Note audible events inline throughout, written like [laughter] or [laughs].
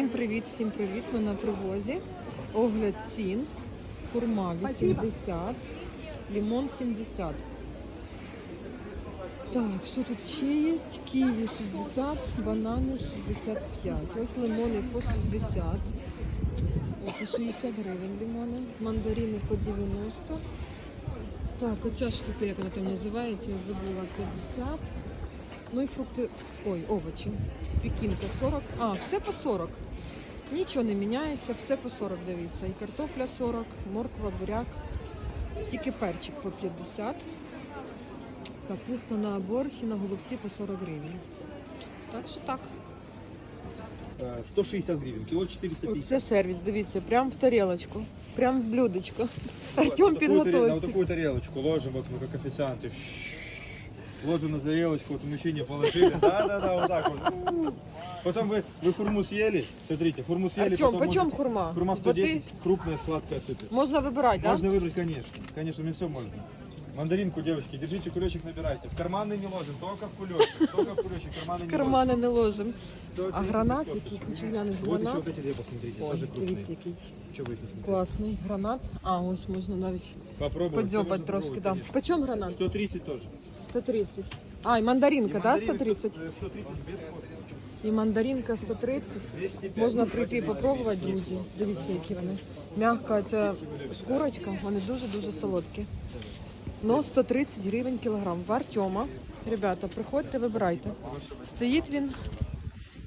Всім привіт, всім привіт. Ми на привозі. Огляд цін. Курма 80, лимон 70. Так, що тут ще є? Ківі 60, банани 65. Ось лимони по 60. О, По 60 гривень лимони. Мандарини по 90. Так, оця штука, як вона там називається, я забула 50. Ну і фрукти, ой, овочі. Пекінка 40. А, все по 40. Нічого не міняється, все по 40, дивіться. І картопля 40, морква, буряк. Тільки перчик по 50. Капуста на борщ і на голубці по 40 гривень. Так що так. Э, 160 гривен, кило 450. Це сервіс, дивіться, прям в тарілочку, прям в блюдечко. Артем таре- На підготовився. такую тарелочку ложим, вот мы как официанты. Ложим на тарелочку, вот мужчине положили. Да-да-да, вот так вот. Потом вы, вы хурму съели. Смотрите, хурму съели. Артем, потом почем можете- хурма? Хурма Бо ти 110, крупная, сладкая, супер. можна вибирати, так? Можно выбрать, конечно. Конечно, мне все можно. Мандаринку, девочки, держите кулечек, набирайте. В карманы не ложим, только в кулечек. Только в кулечек, карманы не Кармани не ложимо. ложим. А гранат який? Хочу глянути Вот еще гранат. вот эти две посмотрите, Ой, тоже крупные. дивіться, який Что вы их не смотрите? класний гранат. А, ось можна навіть Попробуйте. подзьобати трошки. Да. Почем гранат? 130 тоже. 130. А, і мандаринка, И да, 130? 100, э, 130 без кофе. І мандаринка 130. 205. Можна прийти попробувати, друзі. Дивіться, які вони. Мягка ця шкурочка, вони дуже-дуже солодкі. Ну, 130 гривень кілограм. В Артема. Ребята, приходьте, вибирайте. Стоїть він,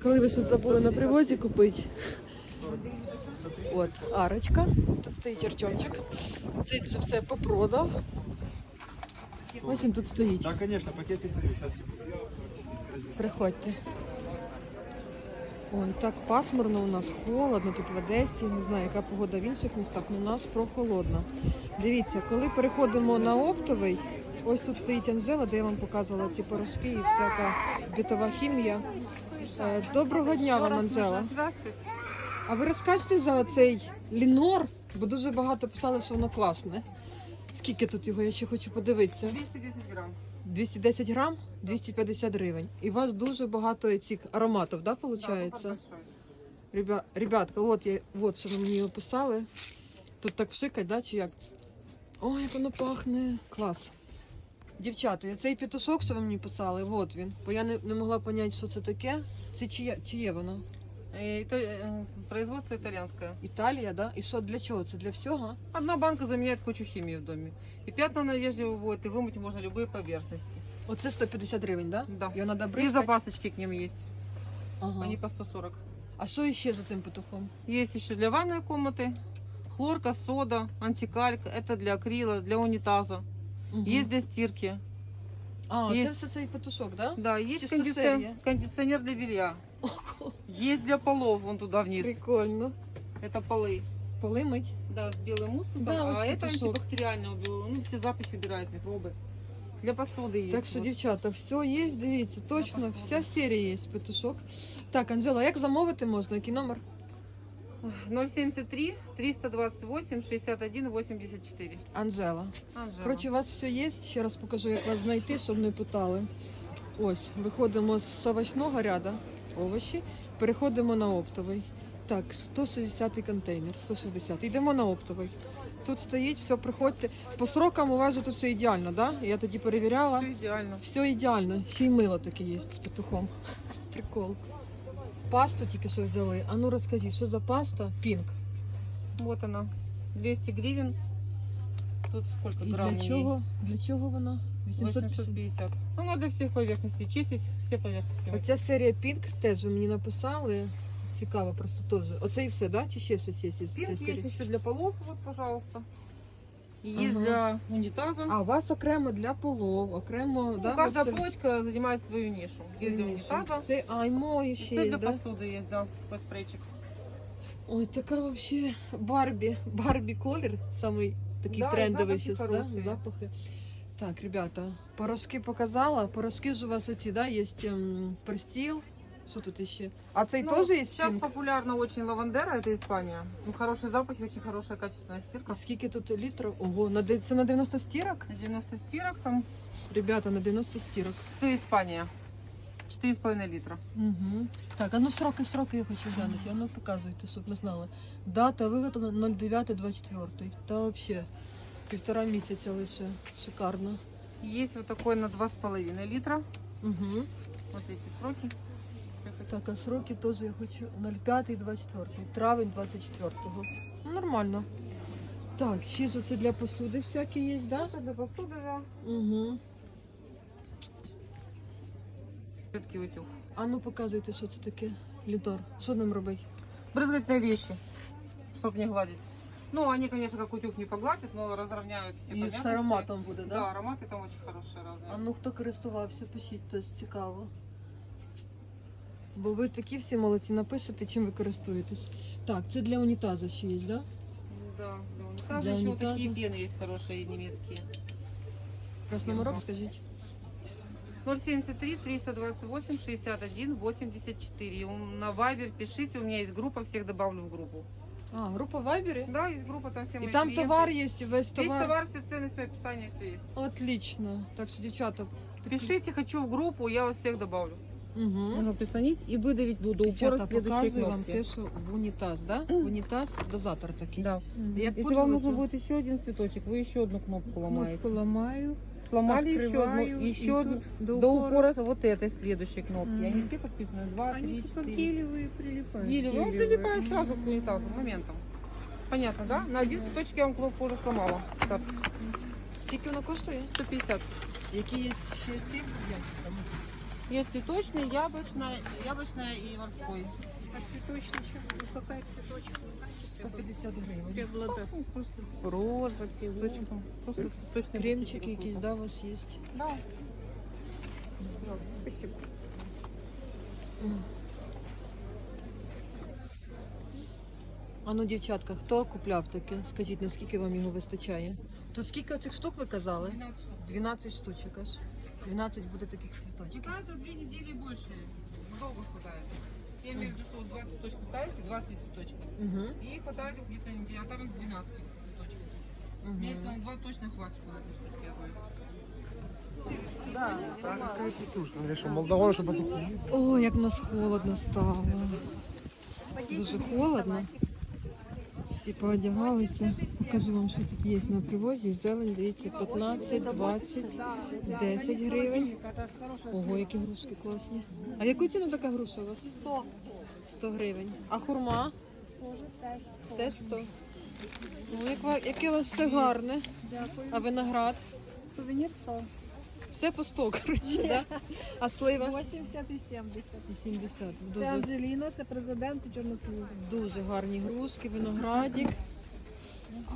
коли ви щось забули на привозі купити. От, арочка. Тут стоїть Артемчик. Цей вже все попродав. Ось він тут стоїть. Да, конечно, пакетик даю. Сейчас Приходьте. Ой, так пасмурно у нас, холодно тут в Одесі. Не знаю, яка погода в інших містах, але у нас прохолодно. Дивіться, коли переходимо на оптовий, ось тут стоїть Анжела, де я вам показувала ці порошки і всяка бітова хімія. Е, Доброго дня вам, Анжела. Здравствуйте. А ви розкажете за цей лінор? Бо дуже багато писали, що воно класне. Скільки тут його? Я ще хочу подивитися. 210 грамм. 210 грам, 250 гривень. І у вас дуже багато цих ароматів, да, Да, виходить? пакет. Ребя, ребятка, от я, от що ви мені описали. Тут так пшикать, да, чи як? Ой, як воно пахне. Клас. Дівчата, я цей петушок, що ви мені писали, от він. Бо я не, не могла зрозуміти, що це таке. Це чиє, чиє воно? Э, это, э, производство итальянское. Італія, да? І що для чого? Це для всього? Одна банка заменяет кучу химии в доме. И пятна на одежде выводит, и вымыть можно любые поверхности. Оце 150 гривень, да? Да. Його треба И бризкати? запасочки к ним есть. Ага. Они по 140. А що ще за цим петухом? Есть еще для ванной комнаты. Хлорка, сода, антикальк. Это для акрила, для унитаза. Мгм. Есть для стирки. А, це є- все цей петушок, да? Да, есть Чисто кондиционер, серия. кондиционер для белья. Есть для полов, вон туда вниз. Прикольно. Это полы. Поли мить. Да, с белым мускусом. Да, вот а это петушок. антибактериальное убило. Ну, все запахи убирает, микробы. Для посуды есть. Так що, вот. дівчата, все є, дивіться, точно, вся серія є петушок. Так, Анжела, як замовити можна? Який номер? 073 328 61 84. Анжела. Анжела. Коротше, у вас все є. Ще раз покажу, як вас знайти, щоб не питали. Ось, виходимо з овочного ряду, овочі, переходимо на оптовий. Так, 160-й контейнер, 160. Йдемо на оптовий. Тут стоїть, все, приходьте. По срокам у вас же тут все ідеально, да? Я тоді перевіряла. Все идеально. Все ідеально. Ще й мило таке є з петухом. [laughs] Прикол. Пасту тільки що взяли. А ну розкажіть, що за паста? Пінк. Вот она. 200 гривен. Тут сколько І грамм? для чого? Для чого вона? 850. 850. Ну, надо всех поверхностей чистить, все поверхности. мыть. Оця серія Пінк теж ви мені написали. Цікаво просто теж. Оце і все, да? Чи ще щось є із цієї Пинк серії? есть еще для полов, вот, пожалуйста. Есть Ага. для унитаза. А у вас окремо для полов, окремо, Ну, да? каждая все- полочка занимает свою нишу. Есть для Свою. Це ай мою ще все є, для да? посуды есть, да, такой спрейчик. Ой, така вообще Барбі. Барбі колір, самий такий Да, і трендовий запахи зараз, да? хороші. запахи. Так, ребята, порошки показала. Порошки ж у вас эти, да, есть ем, престил. Що тут ще? А цей Ну, теж є Сейчас пінк? популярна очень лавандера, это Испания. Ну, хороший запах и очень хорошая качественная стирка. А скільки тут літрів? Ого, на, де- це на 90 стірок? На 90 стирок там. Ребята, на 90 стірок. Це Испания. 3,5 литра. Угу. Так, а ну сроки, сроки я хочу глянути. А ну показуйте, щоб ми знали. Дата виготовлена 09.24. Та взагалі півтора місяця лише. Шикарно. Есть вот такой на 2,5 литра. Угу. Вот эти сроки. Если хотите. Так, а сроки теж я хочу 05.24. Травень 24-го. Ну, нормально. Так, ще ж це для посуди всякі є, да? Это для посуды, да. Угу. Жидкий утюг. А ну показуйте, що це таке. Літор. Що нам робити? Брызгательные вещи, чтобы не гладить. Ну, они, конечно, как утюг не погладят, но разровняют все І з поверхности. ароматом буде, Да, да? ароматы там очень хорошие разные. А ну хто користувався, пишіть, теж цікаво. Бо ви такі всі молодці напишете, чим ви користуєтесь. Так, це для унітазу ще є, да? Да, для унитаза Для еще вот унитаза. такие пены есть хорошие немецкие. Красноморок, скажіть. 073 328 61 84. И у- На Вайбер пишите, у меня есть группа, всех добавлю в группу. А, група в Вайбері? Да, есть группа, там все І мои там клиенты. товар є, весь Весь товар. товар, все цены, все описание, все есть. Отлично. Так що, дівчата, Пишите, хочу в группу, я вас всех добавлю. Угу. Можно прислонить и выдавить буду упора Дівчата, следующие показую вам кнопки. те, що в унітаз, да? В унітаз дозатор такий. Да. Як Если вам нужно пользуватися? будет еще один цветочек, вы еще одну кнопку ломаете. Кнопку ломаю, Сломали еще открываю, одну, и еще тут одну. до, До упора. упора вот этой следующей кнопки. Мгм. Они все подписаны. Два, Они три, как четыре. гелевые прилипают. Гелевые. Он Гелевые. прилипает сразу к унитазу, моментом. Понятно, да? На один цветочек я вам кнопку уже сломала. Так, Скільки воно коштує? 150. Які є ще ці? Як там? Есть цветочный, яблочная, яблочная и морской. А цветочный, чем- какая цветочек? 150 гривень. Преобладает. Ну, просто с Роза, цветочком. Просто цветочный Кремчики букетик якісь, какой-то. да, у вас є? Да. Спасибо. А ну, дівчатка, хто купляв таке? Скажіть, наскільки вам його вистачає? Тут скільки цих штук ви казали? 12 штук. 12 штучок аж. 12 буде таких цвіточків. Хватает на две недели больше. Долго что вот 20 цветочков ставите, 2-3 цветочка. Угу. И хватает где-то неделю, а там их 12 цветочков. Угу. Месяца на два точно хватит на этой штучке одной. Какая петушка? Говоришь, что молдаван, чтобы это О, як в нас холодно стало. Дуже холодно. Всі поодягалися. Покажу вам, що тут є на привозі. Зелень, дивіться, 15, 20, 10 гривень. Ого, які грушки класні. А в яку ціну така груша у вас? 100. 100 гривень. А хурма? Тоже теж 100. Теж 100. Ну, як ва- яке у вас все гарне. Дякую. А виноград? Сувенір 100. Все по 100, [laughs] коротше, да? А слива? 80 і 70. 70. Це Дуже, Анжеліна, це президент, це чорнослів. дуже гарні грушки, виноградик.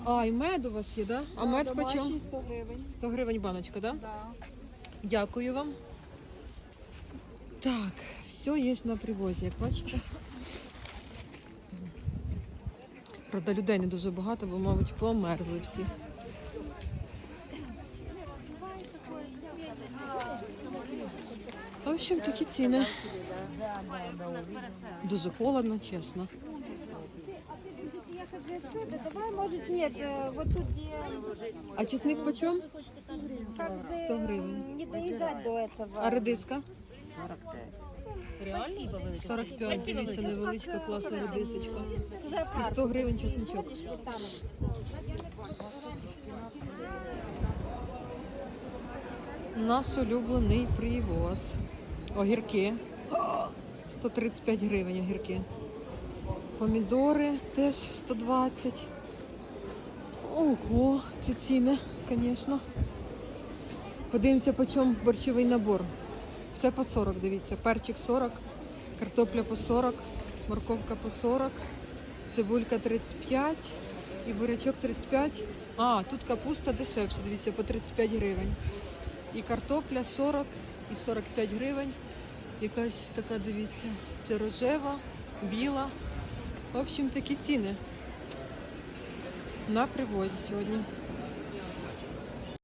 А, і мед у вас є, да? А мед по чому? Домашній 100 гривень. 100 гривень баночка, да? Да. Дякую вам. Так, все є на привозі, як бачите. Правда, людей не дуже багато, бо, мабуть, померзли всі. В общем, такі ціни. Дуже холодно, чесно. Давай, может, нет, вот тут где... А чесник почем? Там 100 гривень. Не доезжать до этого. А редиска? 45. Реально? 45, дивіться, невеличка класна редисочка. І 100 гривень чесничок. Наш улюблений привоз. Огірки. 135 гривень огірки. Помідори теж 120. Ого, ці ціни, звісно. Подивимося, по чому борщовий набор. Все по 40, дивіться. Перчик 40, картопля по 40, морковка по 40, цибулька 35 і бурячок 35. А, тут капуста дешевше, дивіться, по 35 гривень. І картопля 40 і 45 гривень. Якась така, дивіться, це рожева, біла. В общем, такі ціни. На привозі сьогодні.